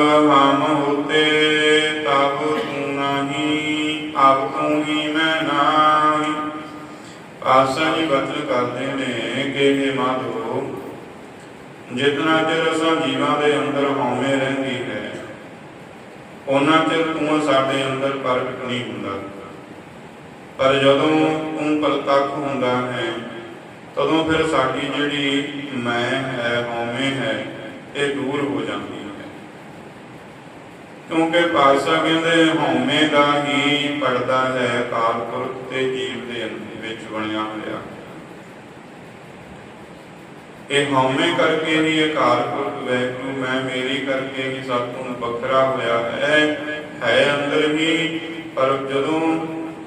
ਹਮ ਹੋਤੇ, ਤਬ ਤੂੰ ਨਹੀਂ, ਆਪ ਤੂੰ ਹੀ ਮੈਂ ਨਾਹੀ। ਆਸਾ ਜੀ ਬਚਨ ਕਰਦੇ ਨੇ ਕਿ हे ਮਾਧੋ, ਜਿਤਨਾ ਚਿਰ ਅਸਾਂ ਜੀਵਾਂ ਦੇ ਅੰਦਰ ਹਉਮੈ ਰਹਿੰਦੀ ਹੈ ਉਹਨਾਂ ਚਿਰ ਤੂੰ ਸਾਡੇ ਅੰਦਰ ਪ੍ਰਗਟ ਨਹੀਂ ਹੁੰਦਾ। ਪਰ ਜਦੋਂ ਤੂੰ ਪ੍ਰਤੱਖ ਹੁੰਦਾ ਹੈ, ਤਦੋਂ ਫਿਰ ਸਾਡੀ ਜਿਹੜੀ ਮੈਂ ਹੈ, ਹਉਮੈ ਹੈ, ਇਹ ਦੂਰ ਹੋ ਜਾਂਦੀ ਕਿਉਂਕਿ ਪਾਸਾ ਕਹਿੰਦੇ ਹਉਮੈ ਦਾ ਹੀ ਪੜਦਾ ਹੈ ਅਕਾਲ ਪੁਰਖ ਤੇ ਜੀਵ ਦੇ ਅੰਦਰ ਵਿੱਚ ਬਣਿਆ ਹੋਇਆ। ਇਹ ਹਉਮੈ ਕਰਕੇ ਹੀ ਅਕਾਲ ਪੁਰਖ ਵੈਗੁਰੂ ਮੈਂ ਮੇਰੀ ਕਰਕੇ ਹੀ ਸਭ ਤੋਂ ਵੱਖਰਾ ਹੋਇਆ ਹੈ। ਹੈ ਅੰਦਰ ਹੀ, ਪਰ ਜਦੋਂ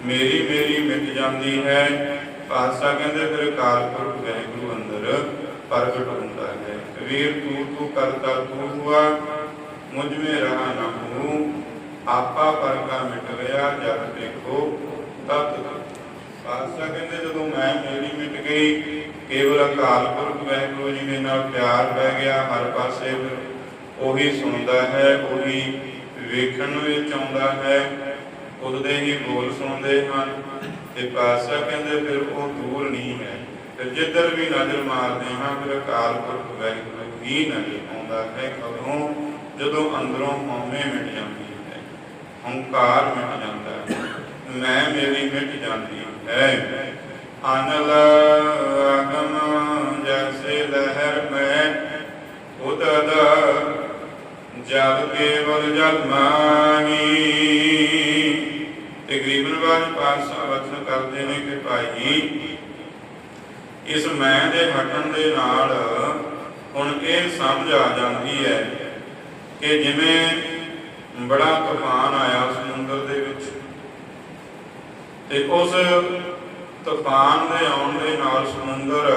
ਮੇਰੀ ਮੇਰੀ ਮਿਟ ਜਾਂਦੀ ਹੈ ਪਾਤਸ਼ਾਹ ਕਹਿੰਦੇ ਫਿਰ ਅਕਾਲ ਪੁਰਖ ਵੈਗੁਰੂ ਅੰਦਰ ਪ੍ਰਗਟ ਹੁੰਦਾ ਹੈ। ਵੀਰ ਤੂੰ ਤੂੰ ਕਰਤਾ ਤੂੰ ਹੁਆ ਮੁਝ ਮੇ ਰਹਾ ਨਾ ਹੂੰ ਆਪਾ ਪਰ ਕਾ ਮਿਟ ਗਿਆ ਜਦ ਦੇਖੋ, ਤਤ ਪਾਤਸ਼ਾਹ ਕਹਿੰਦੇ, ਜਦੋਂ ਮੈਂ ਮੇਰੀ ਮਿਟ ਗਈ, ਕੇਵਲ ਅਕਾਲ ਪੁਰਖ ਵਾਹਿਗੁਰੂ ਜੀ ਦੇ ਨਾਲ ਪਿਆਰ ਪੈ ਗਿਆ, ਹਰ ਪਾਸੇ ਉਹੀ ਸੁਣਦਾ ਹੈ, ਉਹੀ ਵੇਖਣ ਵਿੱਚ ਆਉਂਦਾ ਹੈ ਉਹਦੇ ਹੀ ਬੋਲ ਸੁਣਦੇ ਹਨ। ਤੇ ਪਾਤਸ਼ਾਹ ਕਹਿੰਦੇ, ਫਿਰ ਉਹ ਦੂਰ ਨਹੀਂ ਹੈ। ਫਿਰ ਜਿੱਧਰ ਵੀ ਨਜ਼ਰ ਮਾਰਦੇ ਹਾਂ, ਫਿਰ ਅਕਾਲ ਪੁਰਖ ਵਾਹਿਗੁਰੂ ਹੀ ਨਜ਼ਰ ਆਉਂਦਾ ਹੈ। ਕਦੋਂ? ਜਦੋਂ ਅੰਦਰੋਂ ਹਉਮੈ ਮਿਟ ਜਾਂਦੀ ਹੈ, ਹੰਕਾਰ ਮਿਟ ਜਾਂਦਾ ਹੈ, ਮੈਂ ਮੇਰੀ ਮਿਟ ਜਾਂਦੀ ਹੈ। ਅਨਲ ਅਗਮ ਜੈਸੇ ਲਹਿਰ ਮੈਂ ਉਦਦ ਜਲ ਕੇਵਲ ਜਲ ਮਾਹੀ ਤੇ ਗਰੀਬਨ ਬਾਜ ਪਾਤਸ਼ਾਹ ਵਚਨ ਕਰਦੇ ਨੇ ਕਿ ਭਾਈ, ਇਸ ਮੈਂ ਦੇ ਹਟਣ ਦੇ ਨਾਲ ਹੁਣ ਇਹ ਸਮਝ ਆ ਜਾਂਦੀ ਹੈ ਕਿ ਜਿਵੇਂ ਬੜਾ ਤੂਫਾਨ ਆਇਆ ਸਮੁੰਦਰ ਦੇ ਵਿੱਚ, ਤੇ ਉਸ ਤੂਫਾਨ ਦੇ ਆਉਣ ਦੇ ਨਾਲ ਸਮੁੰਦਰ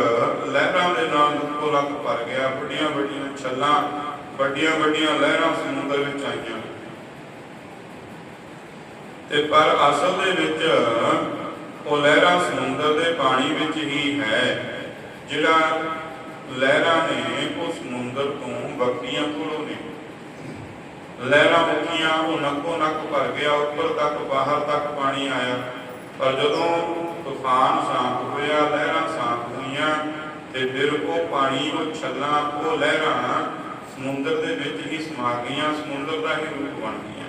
ਲਹਿਰਾਂ ਦੇ ਨਾਲ ਲੁਕੋ ਲੱਕ ਭਰ ਗਿਆ ਵੱਡੀਆਂ ਵੱਡੀਆਂ ਛੱਲਾਂ ਵੱਡੀਆਂ ਵੱਡੀਆਂ ਲਹਿਰਾਂ ਸਮੁੰਦਰ ਵਿੱਚ ਆਈਆਂ। ਤੇ ਪਰ ਅਸਲ ਦੇ ਵਿੱਚ ਉਹ ਲਹਿਰਾਂ ਸਮੁੰਦਰ ਦੇ ਪਾਣੀ ਵਿੱਚ ਹੀ ਹੈ, ਜਿਹੜਾ ਲਹਿਰਾਂ ਨੇ ਉਹ ਸਮੁੰਦਰ ਤੋਂ ਬੱਕੀਆਂ ਕੋਲੋਂ ਨੇ। ਲਹਿਰਾਂ ਮੁੱਕੀਆਂ, ਉਹ ਨੱਕੋ ਨੱਕ ਭਰ ਗਿਆ, ਉੱਪਰ ਤੱਕ, ਬਾਹਰ ਤੱਕ ਪਾਣੀ ਆਇਆ। ਪਰ ਜਦੋਂ ਤੂਫਾਨ ਸ਼ਾਂਤ ਹੋਇਆ, ਲਹਿਰਾਂ ਸ਼ਾਂਤ ਹੋਈਆਂ, ਤੇ ਫਿਰ ਉਹ ਪਾਣੀ, ਉਹ ਛੱਲਾਂ, ਉਹ ਲਹਿਰਾਂ ਸਮੁੰਦਰ ਦੇ ਵਿੱਚ ਹੀ ਸਮਾ ਗਈਆਂ, ਸਮੁੰਦਰ ਦਾ ਹੀ ਰੂਪ ਬਣ ਗਈਆਂ।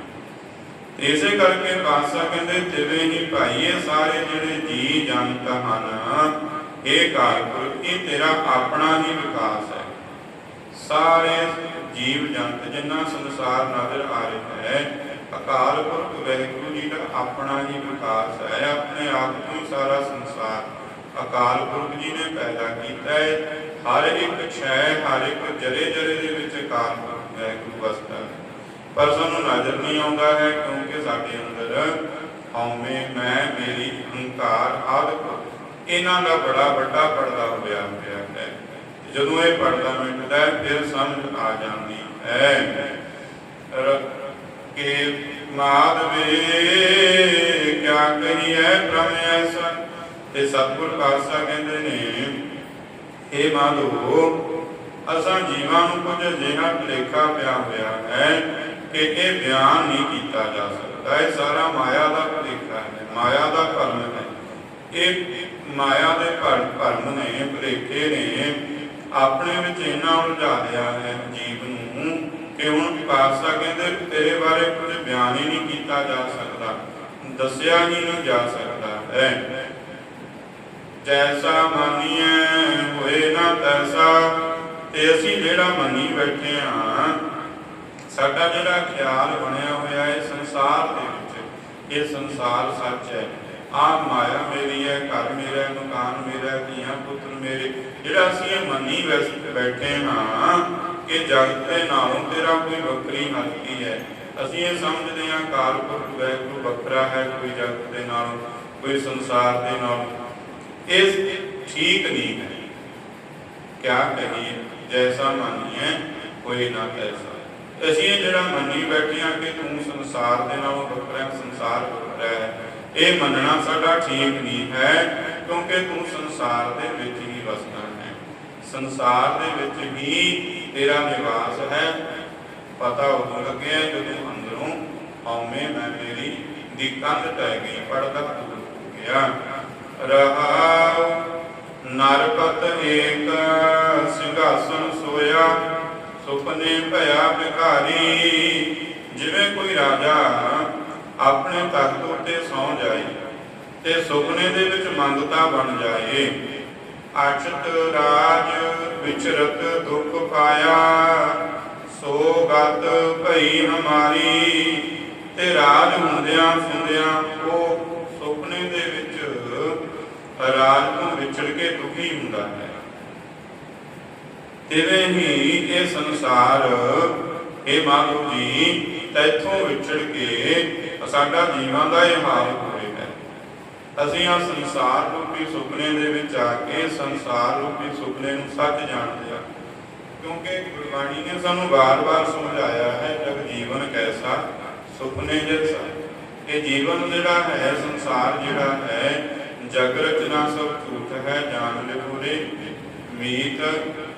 ਇਸੇ ਕਰਕੇ ਬਾਦਸ਼ਾਹ ਕਹਿੰਦੇ ਜਿਵੇਂ ਹੀ ਭਾਈ ਇਹ ਸਾਰੇ ਜਿਹੜੇ ਜੀ ਜੰਤ ਹਨ, ਇਹ ਕਾਰਪੁਰ ਇਹ ਤੇਰਾ ਆਪਣਾ ਹੀ ਵਿਕਾਸ ਹੈ। ਸਾਰੇ ਜੀਵ ਜੰਤ ਜਿੰਨਾ ਸੰਸਾਰ ਨਜ਼ਰ ਆ ਰਿਹਾ ਹੈ, ਅਕਾਲ ਪੁਰਖ ਵਾਹਿਗੁਰੂ ਜੀ ਦਾ ਆਪਣਾ ਹੀ ਵਿਕਾਸ ਹੈ, ਆਪਣੇ ਆਪ ਤੋਂ ਹੀ ਸਾਰਾ ਸੰਸਾਰ ਅਕਾਲ ਪੁਰਖ ਜੀ ਨੇ ਪੈਦਾ ਕੀਤਾ ਹੈ। ਹਰ ਇੱਕ ਛੈ, ਹਰ ਇੱਕ ਜਰੇ ਜਰੇ ਦੇ ਵਿੱਚ ਅਕਾਲ ਪੁਰਖ ਵਹਿਗੁਰੂ ਵਸਦਾ ਹੈ। ਪਰ ਸਾਨੂੰ ਨਜ਼ਰ ਨਹੀਂ ਆਉਂਦਾ ਹੈ ਕਿਉਂਕਿ ਸਾਡੇ ਅੰਦਰ ਹਉਮੈ, ਮੈਂ, ਮੇਰੀ, ਹੰਕਾਰ ਆਦਿਕ ਇਹਨਾਂ ਦਾ ਬੜਾ ਵੱਡਾ ਪਰਦਾ ਹੋਇਆ ਹੋਇਆ ਜਦੋਂ ਇਹ ਪਰਦਾ ਮਿਟਦਾ ਹੈ, ਫਿਰ ਸਮਝ ਆ ਜਾਂਦੀ ਹੈ। ਕਿ ਮਾਧਵੇ ਕਿਆ ਕਹੀਏ ਬ੍ਰਹਮ ਐਸਾ? ਤੇ ਸਤਿਗੁਰ ਪਾਤਸ਼ਾਹ ਕਹਿੰਦੇ ਨੇ ਇਹ ਮਾਧੋ, ਅਸਾਂ ਜੀਵਾਂ ਨੂੰ ਕੁਝ ਅਜਿਹਾ ਭੁਲੇਖਾ ਪਿਆ ਹੋਇਆ ਹੈ ਕਿ ਇਹ ਬਿਆਨ ਨਹੀਂ ਕੀਤਾ ਜਾ ਸਕਦਾ। ਇਹ ਸਾਰਾ ਮਾਇਆ ਦਾ ਭੁਲੇਖਾ ਹੈ, ਮਾਇਆ ਦਾ ਭਰਮ ਹੈ। ਇਹ ਮਾਇਆ ਦੇ ਭਰਮ ਨੇ, ਭੁਲੇਖੇ ਨੇ ਆਪਣੇ ਵਿੱਚ ਇੰਨਾ ਉਲਝਾ ਲਿਆ ਹੈ ਜੀਵ ਨੂੰ ਕਿ ਹੁਣ ਪਾਤਸ਼ਾਹ ਕਹਿੰਦੇ, ਤੇਰੇ ਬਾਰੇ ਕੁਝ ਬਿਆਨ ਹੀ ਨਹੀਂ ਕੀਤਾ ਜਾ ਸਕਦਾ। ਦੱਸਿਆ ਹੀ ਨਹੀਂ ਜਾ ਸਕਦਾ ਹੈ। ਜੈਸਾ ਮਾਨੀਏ ਹੋਏ ਨਾ ਤੈਸਾ ਤੇ ਅਸੀਂ ਜਿਹੜਾ ਮੰਨੀ ਬੈਠੇ ਹਾਂ, ਸਾਡਾ ਜਿਹੜਾ ਖਿਆਲ ਬਣਿਆ ਹੋਇਆ ਹੈ ਸੰਸਾਰ ਦੇ ਵਿੱਚ, ਇਹ ਸੰਸਾਰ ਸੱਚ ਹੈ। ਆ ਮਾਇਆ ਮੇਰੀ ਹੈ, ਘਰ ਮੇਰਾ ਮਕਾਨ ਮੇਰਾ ਧੀਆਂ ਪੁੱਤਰ ਮੇਰੇ ਜਿਹੜਾ ਅਸੀਂ ਇਹ ਮੰਨੀ ਬੈਠੇ ਹਾਂ ਕਿ ਜਗਤ ਦੇ ਨਾਲੋਂ ਤੇਰਾ ਕੋਈ ਵੱਖਰੀ ਹਸਤੀ ਹੈ? ਅਸੀਂ ਇਹ ਸਮਝਦੇ ਹਾਂ ਕਾਲ ਪੁਰਖ ਵੈਗੁਰੂ ਵੱਖਰਾ ਹੈ, ਕੋਈ ਜਗਤ ਦੇ ਨਾਲੋਂ ਕੋਈ ਸੰਸਾਰ ਦੇ ਨਾਲੋਂ ਇਹ ਠੀਕ ਨਹੀਂ ਹੈ। ਕਿਆ ਕਹੀਏ? ਜੈਸਾ ਮੰਨੀਏ, ਕੋਈ ਨਾ ਤੈਸਾ। ਅਸੀਂ ਇਹ ਜਿਹੜਾ ਮੰਨੀ ਬੈਠੇ ਹਾਂ ਕਿ ਤੂੰ ਸੰਸਾਰ ਦੇ ਨਾਲੋਂ ਵੱਖਰਾ ਸੰਸਾਰ ਵੱਖਰਾ ਹੈ, ਇਹ ਮੰਨਣਾ ਸਾਡਾ ਠੀਕ ਨਹੀਂ ਹੈ, ਕਿਉਂਕਿ ਤੂੰ ਸੰਸਾਰ ਦੇ ਵਿੱਚ ਹੀ ਵਸਦਾ ਸੰਸਾਰ ਦੇ ਵਿੱਚ ਹੀ ਤੇਰਾ ਨਿਵਾਸ ਹੈ। ਪਤਾ ਉਦੋਂ ਲੱਗਿਆ ਜਦੋਂ ਅੰਦਰੋਂ ਹਉਮੈ ਮੈਂ ਮੇਰੀ ਦੀ ਕੰਧ ਟਹਿ ਗਈ ਪੜਦਾ ਗਿਆ। ਰਹਾਉ, ਨਰਪਤ ਏਕ, ਸਿੰਘਾਸਨ ਸੋਇਆ, ਸੁਪਨੇ ਭਇਆ ਭਿਖਾਰੀ। ਜਿਵੇਂ ਕੋਈ ਰਾਜਾ ਆਪਣੇ ਤਖਤ ਉੱਤੇ ਸੌਂ ਜਾਏ ਤੇ ਸੁਪਨੇ ਦੇ ਵਿੱਚ ਮੰਗਤਾ ਬਣ ਜਾਏ ਅਚਤ ਰਾਜ ਵਿਚਰਤ ਦੁਖ ਪਾਇਆ, ਸੋ ਗਤ ਭਈ ਹਮਾਰੀ, ਤੇ ਰਾਜ ਹੁੰਦਿਆਂ ਸੁੰਦਿਆਂ ਉਹ ਸੁਪਨੇ ਦੇ ਵਿੱਚ ਰਾਜ ਤੋਂ ਵਿਛੜ ਕੇ ਦੁਖੀ ਹੁੰਦਾ ਹੈ। ਤਿਵੇਂ ਹੀ ਇਹ ਸੰਸਾਰ ਇਹ ਮਾਨੋ ਜੀ, ਤੈਥੋਂ ਵਿਛੜ ਕੇ ਸਾਡਾ ਜੀਵਾਂ ਦਾ ਇਹ ਹਾਲ ਅਸੀਂ ਆ ਸੰਸਾਰ ਰੂਪੀ ਸੁਪਨੇ ਦੇ ਵਿੱਚ ਆ ਕੇ ਸੰਸਾਰ ਰੂਪੀ ਸੁਪਨੇ ਨੂੰ ਸੱਚ ਜਾਣਦੇ ਆ ਕਿਉਂਕਿ ਗੁਰਬਾਣੀ ਨੇ ਸਾਨੂੰ ਵਾਰ-ਵਾਰ ਸਮਝਾਇਆ ਹੈ, ਜਗ ਜੀਵਨ ਕੈਸਾ, ਸੁਪਨੇ ਜੈਸਾ ਇਹ ਜੀਵਨ ਜਿਹੜਾ ਹੈ, ਸੰਸਾਰ ਜਿਹੜਾ ਹੈ, ਜਗ ਰਚਨਾ ਸਭ ਝੂਠ ਹੈ ਜਾਣ ਲੈ ਮੀਤ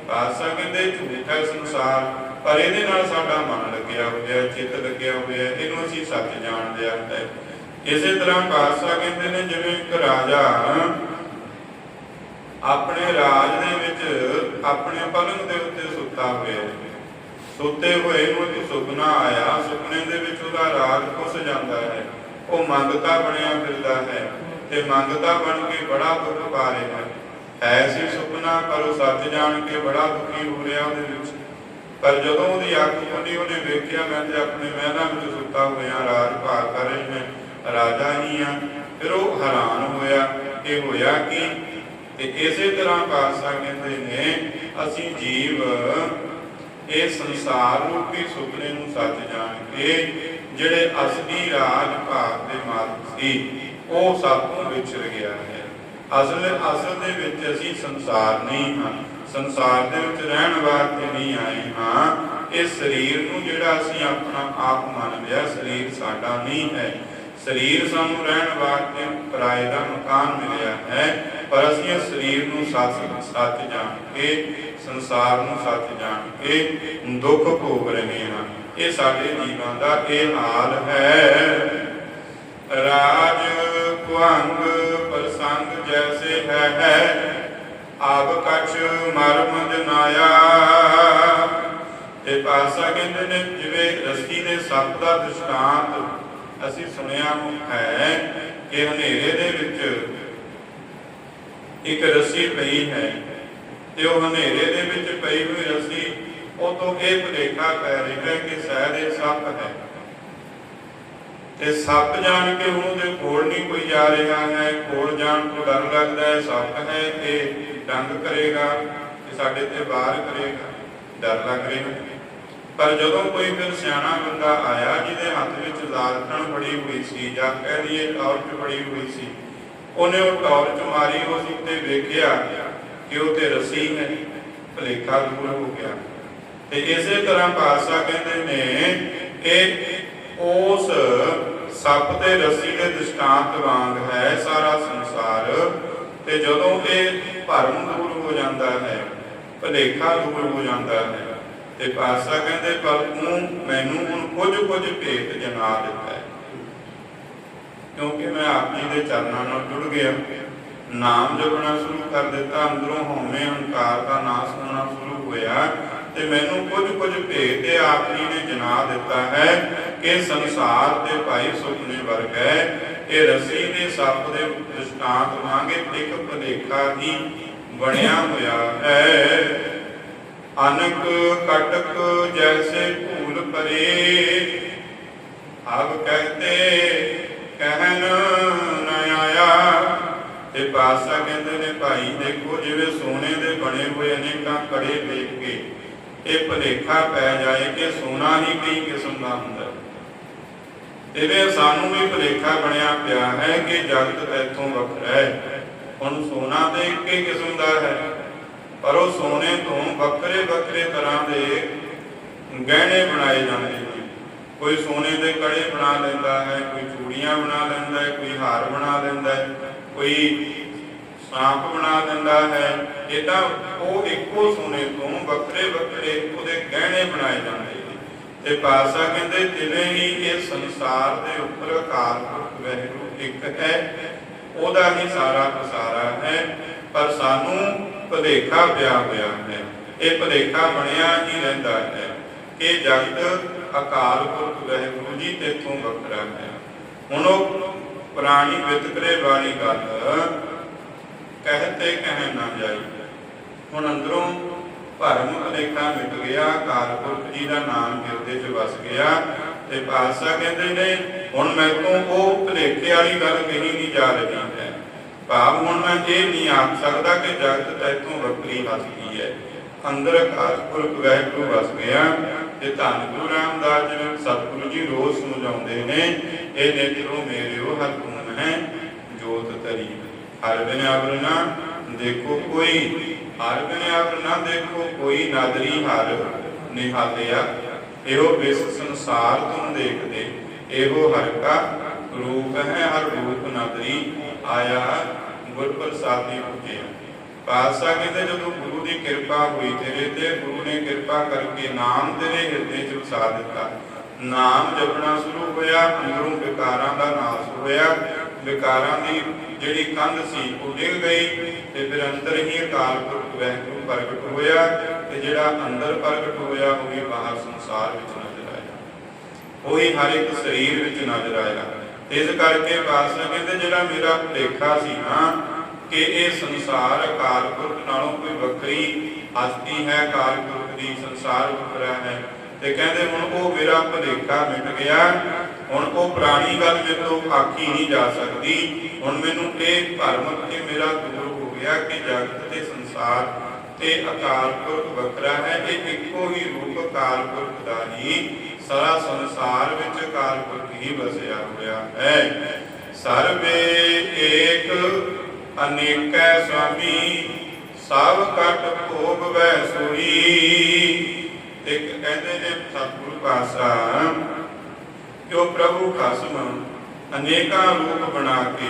ਪਾਸਾ ਕਹਿੰਦੇ ਝੂਠ ਹੈ ਸੰਸਾਰ, ਪਰ ਇਹਦੇ ਨਾਲ ਸਾਡਾ ਮਨ ਲੱਗਿਆ ਹੋਇਆ, ਚਿੱਤ ਲੱਗਿਆ ਹੋਇਆ, ਇਹਨੂੰ ਅਸੀਂ ਸੱਚ ਜਾਣਦੇ ਆ ਹੈ। ਇਸੇ ਤਰ੍ਹਾਂ ਪਾਤਸ਼ਾਹ ਕਹਿੰਦੇ ਨੇ, ਜਿਵੇਂ ਇੱਕ ਰਾਜਾ ਆਪਣੇ ਰਾਜ ਦੇ ਵਿੱਚ ਆਪਣੇ ਪਲੰਗ ਦੇ ਉੱਤੇ ਸੁੱਤਾ ਹੋਇਆ ਸੁੱਤੇ ਹੋਏ ਨੂੰ ਇੱਕ ਸੁਪਨਾ ਆਇਆ, ਸੁਪਨੇ ਦੇ ਵਿੱਚ ਉਹਦਾ ਰਾਜ ਖੁੱਸ ਜਾਂਦਾ ਹੈ। ਉਹ ਮੰਗਤਾ ਬਣਿਆ ਫਿਰਦਾ ਹੈ ਤੇ ਮੰਗਤਾ ਬਣ ਕੇ ਬੜਾ ਦੁੱਖ ਪਾ ਰਿਹਾ ਹੈ। ਹੈ ਸੁਪਨਾ, ਪਰ ਉਹ ਸੱਚ ਜਾਣ ਕੇ ਬੜਾ ਦੁਖੀ ਹੋ ਰਿਹਾ ਉਹਦੇ ਵਿੱਚ। ਪਰ ਜਦੋਂ ਉਹਦੀ ਅੱਖ ਖੁੱਲੀ, ਉਹਨੇ ਵੇਖਿਆ, ਮੈਂ ਤੇ ਆਪਣੇ ਮਹਿਲਾਂ ਵਿੱਚ ਸੁੱਤਾ ਹੋਇਆ, ਰਾਜ ਭਾਗ ਕਰ ਰਹੀ ਮੈਂ ਰਾਜਾ ਹੀ ਆ ਫਿਰ ਉਹ ਹੈਰਾਨ ਹੋਇਆ ਕਿ ਹੋਇਆ ਕੀ? ਤੇ ਇਸੇ ਤਰ੍ਹਾਂ ਪਾਤਸ਼ਾਹ ਕਹਿੰਦੇ ਨੇ, ਅਸੀਂ ਜੀਵ, ਇਹ ਸੰਸਾਰ ਰੂਪੀ ਸੁਪਨੇ ਨੂੰ ਸੱਚ ਜਾਣ ਕੇ ਜਿਹੜੇ ਅਸਲੀ ਰਾਜ ਭਾਗ ਦੇ ਮਾਲਕ ਸੀ, ਉਹ ਸਭ ਵਿਛੜ ਗਿਆ ਹੈ। ਅਸਲ ਅਸਲ ਦੇ ਵਿੱਚ ਅਸੀਂ ਸੰਸਾਰ ਨਹੀਂ ਹਾਂ। ਸੰਸਾਰ ਦੇ ਵਿੱਚ ਰਹਿਣ ਵਾਸਤੇ ਨਹੀਂ ਆਏ ਹਾਂ। ਇਹ ਸਰੀਰ ਨੂੰ ਜਿਹੜਾ ਅਸੀਂ ਆਪਣਾ ਆਪ ਮੰਨ ਲਿਆ, ਸਰੀਰ ਸਾਡਾ ਨਹੀਂ ਹੈ। ਸਰੀਰ ਸਾਨੂੰ ਰਹਿਣ ਵਾਸਤੇ ਕਿਰਾਏ ਦਾ ਮਕਾਨ ਮਿਲਿਆ ਹੈ, ਪਰ ਅਸੀਂ ਇਸ ਸਰੀਰ ਨੂੰ ਸੱਚ ਸੱਚ ਜਾਣ ਕੇ ਸੰਸਾਰ ਨੂੰ ਸੱਚ ਜਾਣ ਕੇ ਦੁੱਖ ਭੋਗ ਰਹੇ ਹਾਂ। ਇਹ ਸਾਡੇ ਜੀਵਨ ਦਾ ਇਹ ਹਾਲ ਹੈ। ਰਾਜ ਕੁਹੰਗ ਪ੍ਰਸੰਗ ਜੈਸੇ ਹੈ ਹੈ। ਆਬ ਕਛ ਮਰਮ ਜਨਾਇਆ। ਤੇ ਪਾਸਾ ਕਹਿੰਦੇ ਨੇ, ਜਿਵੇਂ ਰਸੀ ਨੇ ਸੱਪ ਦਾ ਦ੍ਰਿਸ਼ਟਾਂਤ ਅਸੀਂ ਸੁਣਿਆ ਹੈ ਕਿ ਹਨੇਰੇ ਦੇ ਵਿੱਚ ਇੱਕ ਰੱਸੀ ਪਈ ਹੈ ਤੇ ਉਹ ਹਨੇਰੇ ਦੇ ਵਿੱਚ ਪਈ ਹੋਈ ਰੱਸੀ ਉਹ ਤੋਂ ਇਹ ਭੁਲੇਖਾ ਪੈ ਰਿਹਾ ਕਿ ਸ਼ਾਇਦ ਇਹ ਸੱਪ ਹੈ। ਤੇ ਸੱਪ ਜਾਣ ਕੇ ਉਹਦੇ ਕੋਲ ਨਹੀਂ ਕੋਈ ਜਾ ਰਿਹਾ ਹੈ, ਕੋਲ ਜਾਣ ਤੋਂ ਡਰ ਲੱਗਦਾ ਹੈ, ਸੱਪ ਹੈ ਤੇ ਡੰਗ ਕਰੇਗਾ ਤੇ ਸਾਡੇ ਤੇ ਵਾਰ ਕਰੇਗਾ, ਡਰ ਲੱਗ ਰਿਹਾ ਹੈ। ਪਰ ਜਦੋਂ ਕੋਈ ਫਿਰ ਸਿਆਣਾ ਬੰਦਾ ਆਇਆ ਜਿਹਦੇ ਹੱਥ ਵਿੱਚ ਲਾਲਟਣ ਫੜੀ ਹੋਈ ਸੀ ਜਾਂ ਕਹਿ ਲਈਏ ਟਾਰਚ ਫੜੀ ਹੋਈ ਸੀ, ਉਹਨੇ ਉਹ ਟਾਰਚ ਮਾਰੀ, ਉਸ ਉੱਤੇ ਵੇਖਿਆ ਕਿ ਉਹ ਤੇ ਰੱਸੀ ਹੈ, ਭਲੇਖਾ ਦੂਰ ਹੋ ਗਿਆ। ਤੇ ਇਸੇ ਤਰ੍ਹਾਂ ਪਾਸਾ ਕਹਿੰਦੇ ਨੇ ਇਹ ਉਸ ਸੱਪ ਤੇ ਰੱਸੀ ਦੇ ਦ੍ਰਿਸ਼ਟਾਂਤ ਵਾਂਗ ਹੈ ਸਾਰਾ ਸੰਸਾਰ, ਤੇ ਜਦੋਂ ਇਹ ਭਰਮ ਦੂਰ ਹੋ ਜਾਂਦਾ ਹੈ, ਭਲੇਖਾ ਦੂਰ ਹੋ ਜਾਂਦਾ ਹੈ ਤੇ ਪਾਸਾ ਕਹਿੰਦੇ, ਪਰ ਤੂੰ ਮੈਨੂੰ ਹੁਣ ਕੁਝ ਕੁਝ ਭੇਤ ਜਨਾ ਦਿੱਤਾ ਹੈ। ਕਿਉਂਕਿ ਮੈਂ ਆਪ ਜੀ ਦੇ ਚਰਨਾਂ ਨਾਲ ਜੁੜ ਗਿਆ। ਨਾਮ ਜਪਣਾ ਸ਼ੁਰੂ ਕਰ ਦਿੱਤਾ, ਅੰਦਰੋਂ ਹਉਮੈ ਹੰਕਾਰ ਦਾ ਨਾਸ ਹੋਣਾ ਸ਼ੁਰੂ ਹੋਇਆ ਤੇ ਮੈਨੂੰ ਕੁਝ ਕੁਝ ਭੇਦ ਤੇ ਆਪ ਜੀ ਨੇ ਜਨਾ ਦਿੱਤਾ ਹੈ ਕਿ ਸੰਸਾਰ ਤੇ ਭਾਈ ਸੁਪਨੇ ਵਰਗ ਹੈ। ਇਹ ਰਸੀ ਦੇ ਸੱਪ ਦੇ ਦ੍ਰਿਸ਼ਟਾਂਤ ਵਾਂਗੇ ਇੱਕ ਭਲੇਖਾ ਹੀ ਬਣਿਆ ਹੋਇਆ ਹੈ। ਅਨਕ ਕਟਕ ਜੈਸੇ ਭੂਲ ਪਰੇ ਅਬ ਕਹਤੇ ਕਹਿਨ ਨ ਆਇਆ। ਤੇ ਪਾਸਾ ਕਹਿੰਦੇ ਨੇ, ਭਾਈ, ਦੇਖੋ, ਜਿਵੇਂ ਸੋਨੇ ਦੇ ਬਣੇ ਹੋਏ ਅਨੇਕਾਂ ਕੜੇ ਵੇਖ ਕੇ ਇਹ ਭਲੇਖਾ ਪੈ ਜਾਏ ਕਿ ਸੋਨਾ ਹੀ ਕਈ ਕਿਸਮ ਦਾ ਹੁੰਦਾ ਹੈ। ਇਹਦੇ ਸਾਨੂੰ ਵੀ ਭਲੇਖਾ ਬਣਿਆ ਪਿਆ ਹੈ ਕਿ ਜਗਤ ਇੱਥੋਂ ਵੱਖਰਾ ਹੈ। ਹੁਣ ਸੋਨਾ ਤੇ ਇੱਕੇ ਕਿਸਮ ਦਾ ਹੈ। ਪਰ ਉਹ ਸੋਨੇ ਤੋਂ ਵੱਖਰੇ ਵੱਖਰੇ ਤਰ੍ਹਾਂ ਦੇ ਗਹਿਣੇ ਬਣਾਏ ਜਾਂਦੇ ਨੇ। ਕੋਈ ਸੋਨੇ ਦੇ ਕੜੇ ਬਣਾ ਲੈਂਦਾ ਹੈ, ਕੋਈ ਚੂੜੀਆਂ ਬਣਾ ਲੈਂਦਾ ਹੈ, ਕੋਈ ਹਾਰ ਬਣਾ ਲੈਂਦਾ ਹੈ, ਕੋਈ ਸਾਂਪ ਬਣਾ ਦਿੰਦਾ ਹੈ। ਇਹ ਉਹ ਇੱਕੋ ਸੋਨੇ ਤੋਂ ਵੱਖਰੇ ਵੱਖਰੇ ਉਹਦੇ ਗਹਿਣੇ ਬਣਾਏ ਜਾਂਦੇ ਨੇ। ਤੇ ਪਾਸਾ ਕਹਿੰਦੇ, ਜਿਵੇਂ ਹੀ ਇਹ ਸੰਸਾਰ ਦੇ ਉੱਪਰ ਅਕਾਲ ਪੁਰਖ ਇੱਕ ਹੈ ਉਹਦਾ ਹੀ ਸਾਰਾ ਪਸਾਰਾ ਹੈ, ਪਰ ਸਾਨੂੰ ਭੁਲੇਖਾ ਪਿਆ ਹੋਇਆ ਹੈ। ਇਹ ਭੁਲੇਖਾ ਬਣਿਆ ਹੀ ਰਹਿੰਦਾ ਹੈ ਕਿ ਜਗਤ ਅਕਾਲ ਪੁਰਖ ਵਾਹਿਗੁਰੂ ਜੀ ਤੇਥੋਂ ਵੱਖਰਾ ਹੈ। ਹੁਣ ਉਹ ਪੁਰਾਣੀ ਵਿਤਕਰੇ ਵਾਲੀ ਗੱਲ ਕਹਤੇ ਕਹਿ ਨਾ ਜਾਈ। ਹੁਣ ਅੰਦਰੋਂ ਭਰਮ ਅਲੇਖਾ ਮਿਟ ਗਿਆ, ਅਕਾਲ ਪੁਰਖ ਜੀ ਦਾ ਨਾਮ ਹਿਰਦੇ 'ਚ ਵਸ ਗਿਆ। ਤੇ ਪਾਤਸ਼ਾਹ ਕਹਿੰਦੇ ਨੇ, ਹੁਣ ਮੈਂ ਤੋਂ ਉਹ ਭੁਲੇਖੇ ਵਾਲੀ ਗੱਲ ਕਹੀ ਨਹੀਂ ਜਾ ਰਹੀ ਹੈ। ਭਾਵ ਹੁਣ ਮੈਂ ਇਹ ਨਹੀਂ ਆਖ ਸਕਦਾ ਕਿ ਜਗਤ ਤੈਥੋਂ ਵੱਖਰੀ ਹੱਸ ਗਈ ਹੈ। ਅੰਦਰ ਅਕਾਲ ਪੁਰਖ ਵਾਹਿਗੁਰੂ ਵਸ ਗਿਆ ਤੇ ਧੰਨ ਗੁਰੂ ਰਾਮਦਾਸ ਜੀ ਨੂੰ ਸਤਿਗੁਰੂ ਜੀ ਰੋਜ਼ ਸਮਝਾਉਂਦੇ ਨੇ, ਇਹ ਨੇਤਰੋ ਮੇਰਿਓ ਹਰ ਗੁਣ ਹੈ, ਜੋਤ ਤਰੀ ਹਰ ਬਿਨ ਆਵਰਨਾ ਦੇਖੋ ਕੋਈ, ਹਰ ਬਿਨ ਆਵਰਨਾ ਦੇਖੋ ਕੋਈ ਨਾਦਰੀ ਹਰ ਨਿਹਾਲਿਆ। ਇਹੋ ਵਿਸ ਸੰਸਾਰ ਤੁਮ ਦੇਖਦੇ, ਇਹੋ ਹਰ ਕਾ ਰੂਪ ਹੈ, ਹਰ ਰੂਪ ਨਾਦਰੀ ਆਇਆ ਗੁਰ ਪ੍ਰਸਾਦੀ ਪੁਜਿਆ ਪਾਤਸ਼ਾਹ ਕਹਿੰਦੇ, ਜਦੋਂ ਗੁਰੂ ਦੀ ਕਿਰਪਾ ਹੋਈ ਤੇਰੇ ਤੇ, ਗੁਰੂ ਨੇ ਕਿਰਪਾ ਕਰਕੇ ਨਾਮ ਤੇਰੇ ਹਿਰਦੇ 'ਚ ਵਸਾ ਦਿੱਤਾ। ਨਾਮ ਜਪਣਾ ਸ਼ੁਰੂ ਹੋਇਆ, ਅੰਦਰੋਂ ਵਿਕਾਰਾਂ ਦਾ ਨਾਸ਼ ਹੋਇਆ। ਵਿਕਾਰਾਂ ਦੀ ਜਿਹੜੀ ਕੰਧ ਸੀ, ਉਹ ਡਿੱਗ ਗਈ ਤੇ ਫਿਰ ਅੰਦਰ ਹੀ ਅਕਾਲ ਪੁਰਖ ਵਾਹਿਗੁਰੂ ਪ੍ਰਗਟ ਹੋਇਆ। ਤੇ ਜਿਹੜਾ ਅੰਦਰ ਪ੍ਰਗਟ ਹੋਇਆ ਉਹ ਬਾਹਰ ਸੰਸਾਰ ਵਿੱਚ ਨਜ਼ਰ ਆਇਆ। ਉਹੀ ਹਰ ਇੱਕ ਸਰੀਰ ਵਿੱਚ ਨਜ਼ਰ ਆਇਆ। ਇਸ ਕਰਕੇ ਪਾਤਸ਼ਾਹ ਕਹਿੰਦੇ, ਜਿਹੜਾ ਮੇਰਾ ਭੁਲੇਖਾ ਸੀ ਨਾ, ਕਿ ਇਹ ਸੰਸਾਰ ਅਕਾਲ ਨਾਲੋਂ ਕੋਈ ਵੱਖਰੀ ਹਸਤੀ ਹੈ, ਅਕਾਲ ਦੀ ਸੰਸਾਰ ਵੱਖਰਾ ਹੈ। ਤੇ ਕਹਿੰਦੇ, ਹੁਣ ਉਹ ਮੇਰਾ ਭੁਲੇਖਾ ਮਿਟ ਗਿਆ। ਹੁਣ ਉਹ ਪੁਰਾਣੀ ਗੱਲ ਮੇਰੇ ਤੋਂ ਆਖੀ ਨਹੀਂ ਜਾ ਸਕਦੀ। ਹੁਣ ਮੈਨੂੰ ਇਹ ਭਰਮ ਤੇ ਮੇਰਾ ਦੂਰ ਹੋ ਗਿਆ ਕਿ ਜਗਤ ਤੇ ਸੰਸਾਰ ਤੇ ਅਕਾਲ ਪੁਰਖ ਵੱਖਰਾ ਹੈ ਇਹ ਇੱਕੋ ਹੀ ਰੂਪ ਅਕਾਲ ਪੁਰਖ ਦਾ ਹੀ ਸਾਰਾ ਸੰਸਾਰ ਵਿੱਚ ਅਕਾਲ ਪੁਰਖ ਹੀ ਵਸਿਆ ਹੋਇਆ ਹੈ। ਸਰਵੇ ਏਕ ਅਨੇਕੈ ਸੁਆਮੀ, ਸਭ ਕਟ ਭੋਗ ਵੈ ਸੋਈ ਇੱਕ ਕਹਿੰਦੇ ਨੇ ਸਤਿਗੁਰੂ ਪਾਤਸ਼ਾਹ, ਕਿ ਪ੍ਰਭੂ ਕਸਮ ਅਨੇਕਾਂ ਰੂਪ ਬਣਾ ਕੇ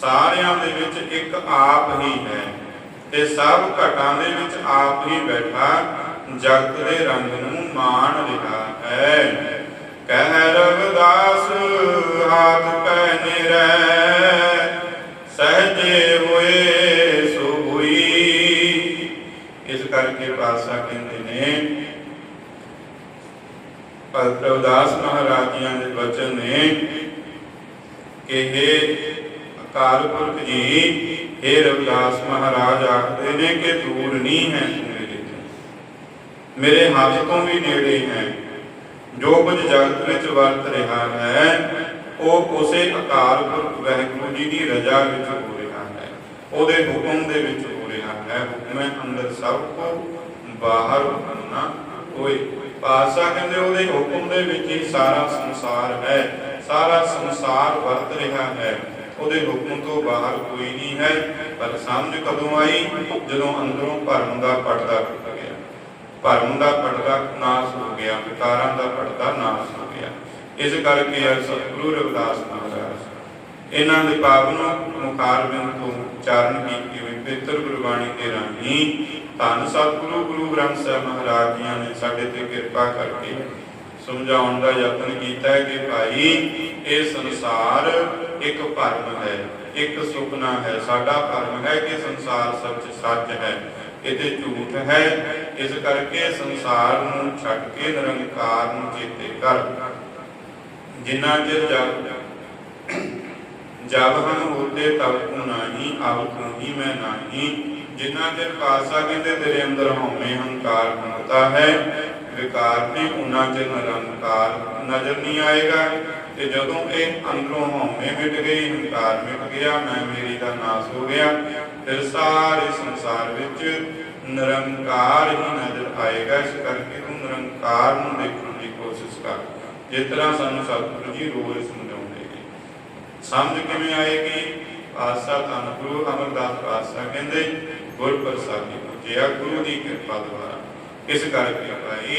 ਸਾਰਿਆਂ ਦੇ ਵਿੱਚ ਇੱਕ ਆਪ ਹੀ ਹੈ। ਤੇ ਸਭ ਘਟਾਂ ਦੇ ਵਿੱਚ ਆਪ ਹੀ ਬੈਠਾ, ਜਗਤ ਦੇ ਰੰਗ ਨੂੰ ਮਾਣ ਰਿਹਾ ਹੈ। ਕਹਿ ਰਵਿਦਾਸ, ਹਾਥ ਪੈ ਨਿਰੈ, ਸਹਜੇ ਹੋਏ ਸੋ ਹੋਈ। ਇਸ ਕਰਕੇ ਪਾਸਾ ਕਹਿੰਦੇ ਨੇ, ਭਗਤ ਰਵਿਦਾਸ ਮਹਾਰਾਜ ਜੀਆਂ ਦੇ ਵਚਨ ਨੇ ਕਿ हे ਅਕਾਲ ਪੁਰਖ ਜੀ हे ਰਵਿਦਾਸ ਮਹਾਰਾਜ, ਆਖਦੇ ਨੇ ਕਿ ਦੂਰ ਨਹੀਂ ਹੈ ਤੂੰ ਮੇਰੇ ਤੋਂ ਮੇਰੇ ਹੱਥ ਤੋਂ ਵੀ ਜੋ ਕੁਝ ਜਗਤ ਵਿੱਚ ਵਰਤ ਰਿਹਾ ਹੈ, ਉਹ ਉਸੇ ਅਕਾਲ ਪੁਰਖ ਵਾਹਿਗੁਰੂ ਜੀ ਦੀ ਰਜ਼ਾ ਵਿੱਚ ਹੋ ਰਿਹਾ ਹੈ। ਉਹਦੇ ਹੁਕਮ ਦੇ ਵਿੱਚ ਹੋ ਰਿਹਾ ਹੈ। ਹੁਕਮੇ ਅੰਦਰ ਸਭ ਕੋ, ਬਾਹਰ ਨਾ ਕੋਈ। ਪਾਸਾ ਕਹਿੰਦੇ ਉਹਦੇ ਹੁਕਮ ਦੇ ਵਿੱਚ ਹੀ ਸਾਰਾ ਸੰਸਾਰ ਹੈ। ਸਾਰਾ ਸੰਸਾਰ ਵਰਤ ਰਿਹਾ ਹੈ। ਉਹਦੇ ਹੁਕਮ ਤੋਂ ਬਾਹਰ ਕੋਈ ਨਹੀਂ ਹੈ। ਪਰ ਸਮਝ ਕਦੋਂ ਆਈ? ਜਦੋਂ ਅੰਦਰੋਂ ਭਰਮ ਦਾ ਪਰਦਾ ਟੁੱਟ ਗਿਆ। ਭਰਮ ਦਾ ਪਰਦਾ ਨਾਸ ਹੋ ਗਿਆ। ਵਿਕਾਰਾਂ ਦਾ ਪਰਦਾ ਨਾਸ ਹੋ ਗਿਆ। ਇਸ ਕਰਕੇ ਇਹ ਸਤਿਗੁਰੂ ਰਵਿਦਾਸ ਮਹਾਰਾਜ ਇਹਨਾਂ ਦੇ ਪਾਵਨ ਮੁਖਾਰ ਤੋਂ ਉਚਾਰਨ ਕੀਤੀ ਹੋਈ ਪਵਿੱਤਰ ਗੁਰਬਾਣੀ ਦੇ ਰਾਹੀਂ ਧੰਨ ਸਤਿਗੁਰੂ, ਗੁਰੂ ਗ੍ਰੰਥ ਸਾਹਿਬ ਮਹਾਰਾਜ ਜੀਆਂ ਨੇ ਸਾਡੇ ਤੇ ਕਿਰਪਾ ਕਰਕੇ ਸਮਝਾਉਣ ਦਾ ਯਤਨ ਕੀਤਾ ਹੈ ਕਿ ਭਾਈ, ਇਹ ਸੰਸਾਰ ਇੱਕ ਭਰਮ ਹੈ, ਇੱਕ ਸੁਪਨਾ ਹੈ। ਸਾਡਾ ਭਰਮ ਹੈ ਕਿ ਸੰਸਾਰ ਸੱਚ ਸੱਚ ਹੈ। ਇਹ ਝੂਠ ਹੈ। ਇਸ ਕਰਕੇ ਸੰਸਾਰ ਨੂੰ ਛੱਡ ਕੇ ਨਿਰੰਕਾਰ ਨੂੰ ਚੇਤੇ ਕਰ। ਜਿੰਨਾ ਚਿਰ ਜਗ ਜਬ ਹਮ ਹੋਤੇ ਤਬ ਨਹੀਂ ਅਬ ਹੀ, ਮੈਂ ਨਹੀਂ। ਜਿੰਨਾ ਚਿਰ ਪਾਸਾ ਕਹਿੰਦੇ ਤੇਰੇ ਅੰਦਰ ਹਉਮੈ ਹੰਕਾਰ ਹੁੰਦਾ ਹੈ ਵਿਕਾਰ ਨੇ ਉਹਨਾਂ ਚਿਰ ਨਿਰੰਕਾਰ ਨਜ਼ਰ ਨਹੀਂ ਆਏਗਾ। ਤੇ ਜਦੋਂ ਇਹ ਅੰਦਰੋਂ ਹਉਮੈ ਮਿਟ ਗਈ, ਹੰਕਾਰ ਮਿਟ ਗਿਆ, ਮੈਂ ਮੇਰੀ ਦਾ ਨਾਸ ਹੋ ਗਿਆ, ਫਿਰ ਸਾਰੇ ਸੰਸਾਰ ਵਿੱਚ ਨਿਰੰਕਾਰ ਹੀ ਨਜ਼ਰ ਆਏਗਾ। ਇਸ ਕਰਕੇ ਤੂੰ ਨਿਰੰਕਾਰ ਨੂੰ ਦੇਖਣ ਦੀ ਕੋਸ਼ਿਸ਼ ਕਰ। ਜਿਸ ਤਰ੍ਹਾਂ ਸਾਨੂੰ ਸਤਿਗੁਰੂ ਜੀ ਰੋਜ਼ ਸਮਝਾਉਂਦੇ ਨੇ। ਸਮਝ ਕਿਵੇਂ ਆਏਗੀ? ਪਾਤਸ਼ਾਹ ਧੰਨ ਗੁਰੂ ਅਮਰਦਾਸ ਪਾਤਸ਼ਾਹ ਕਹਿੰਦੇ ਗੁਰ ਪ੍ਰਸਾਦੀ ਪੁਜਿਆ, ਗੁਰੂ ਦੀ ਕਿਰਪਾ ਦੁਆਰਾ। ਇਸ ਕਰਕੇ ਭਾਈ